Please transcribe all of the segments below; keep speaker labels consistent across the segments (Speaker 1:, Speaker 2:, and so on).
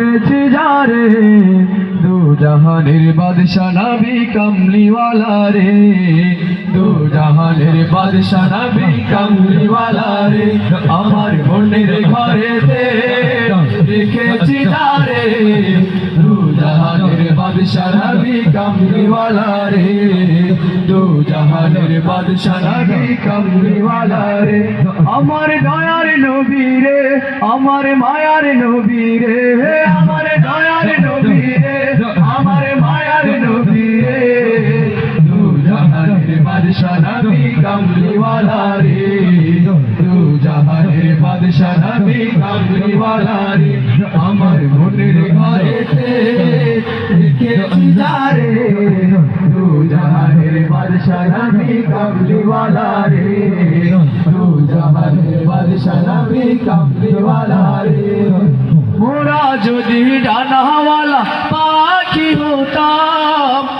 Speaker 1: রেখেছি যারে দু জাহানের বাদশা নবী কামলিওয়ালা রে। দু জাহানের বাদশা নবী কামলিওয়ালা রে। আমার বোনের ঘরেতে রেখেছি যারে দু জাহানের বাদশা নবী কামলিওয়ালা রে। দু জাহানের বাদশা নবী কামলিওয়ালা রে। আমার দয়ার নবী রে, আমার মায়ার নবী রে। বাদশা নবী কামলিওয়ালা রে দু জাহানের বাদশা নবী কামলিওয়ালা রে আমার মনের ঘরেতে রেখেছি যারে দু জাহানের বাদশা নবী কামলিওয়ালা রে দু জাহানের বাদশা নবী কামলিওয়ালা রে মোরা যদি ডানাওয়ালা পাখি হতাম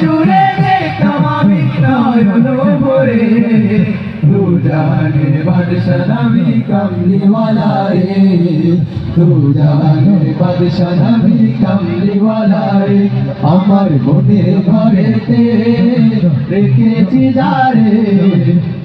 Speaker 1: জুড়ে দেখতাম আমি নয়ন ভরে তু জানে বাদশাহ রে তু জানে কমলিওয়ালা রে আমার মনের ঘরেতে রেখেছি যারে।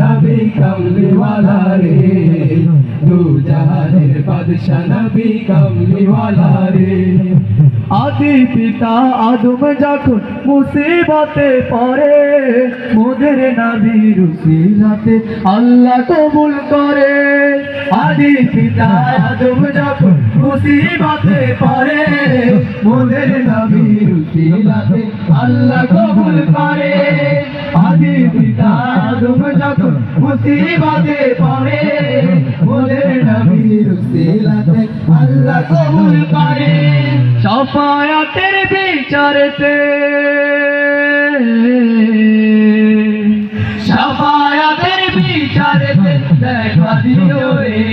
Speaker 1: নবী নবী আদি পিতা আদম যখন মুসিবতে পড়ে, মোদের নবীর উসিলাতে আল্লাহ কবুল করে। আদি পিতা আদম যখন মুসিবতে পড়ে, মোদের নবীর উসিলাতে আল্লাহ কবুল করে। আদি পিতা আদম যখন মুসিবতে পড়ে। মোদের নবীর উসিলাতে আল্লাহ কবুল করে। সফায়াতের বিচারতে। সফায়াতের বিচারতে দেখা দিও রে।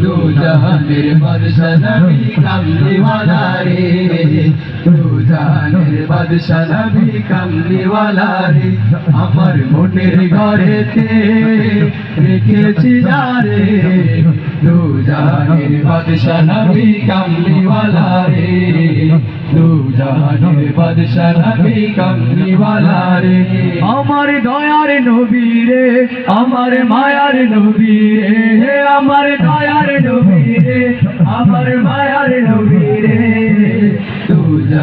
Speaker 1: দু জাহানের বাদশাহ নবী কামলিওয়ালা রে দু জাহানের বাদশাহ নবী কামলিওয়ালা রে আমার মনের ঘরেতে রেখেছি যারে। দু জাহানের বাদশাহ নবী কামলিওয়ালা রে দু জাহানের বাদশাহ নবী কামলিওয়ালা রে আমার দয়ার নবী রে আমার মায়ার নবী রে আমার দয়ার নবী রে আমার মায়ার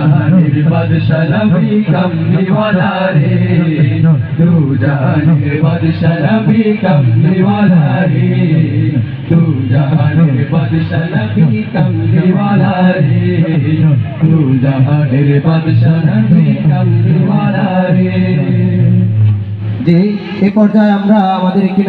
Speaker 1: জাহানের বাদশাহ নবী রে নবী কামলিওয়ালা রে তু জাহানের বাদশাহ নবী কামলিওয়ালা রে তু জাহানের বাদশাহ নবী কামলিওয়ালা রে
Speaker 2: যে এ পর্যায়ে আমরা আমাদের একটি